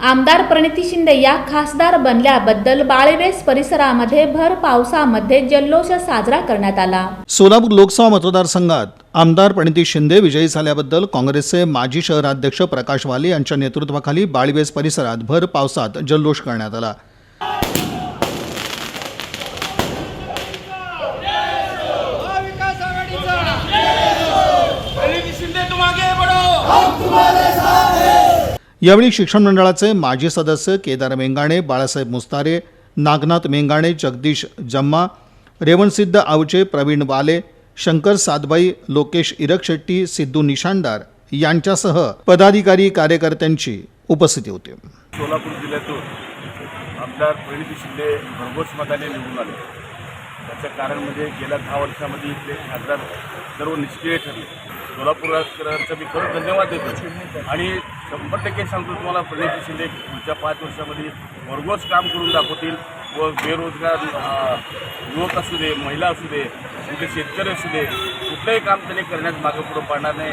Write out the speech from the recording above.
आमदार प्रणिती शिंदे या खासदार बनल्याबद्दल बाळेवेस परिसरामध्ये भर पावसामध्ये जल्लोष साजरा करण्यात आला सोलापूर लोकसभा मतदारसंघात आमदार प्रणिती शिंदे विजयी झाल्याबद्दल काँग्रेसचे माजी शहराध्यक्ष प्रकाश वाले यांच्या नेतृत्वाखाली बाळीवेस परिसरात भर पावसात जल्लोष करण्यात आला शिंदे यावेळी शिक्षण मंडळाचे माजी सदस्य केदार मेंगाणे बाळासाहेब मुस्तारे नागनाथ मेंगाणे जगदीश जम्मा रेवणसिद्ध आवचे प्रवीण वाले शंकर सातबाई लोकेश इरकशेट्टी सिद्धू निशांदार यांच्यासह पदाधिकारी कार्यकर्त्यांची उपस्थिती होती. सोलापूर जिल्ह्यातून आमदार प्रणिती शिंदे भरघोस मताने निवडून आले. त्याचं कारण म्हणजे गेल्या दहा वर्षामध्ये इथले खासदार सर्व निष्क्रिय ठरले. सोलापूरकरांचा मी खरं धन्यवाद देतो. आणि शंभर टक्के सांगतो तुम्हाला प्रणिती शिंदे पुढच्या पाच वर्षामध्ये भरघोस काम करून दाखवतील व बेरोजगार युवक असू दे महिला असू दे त्यांचे शेतकरी असू दे कुठलंही काम त्यांनी करण्यात मागं पुढं पाडणार नाही.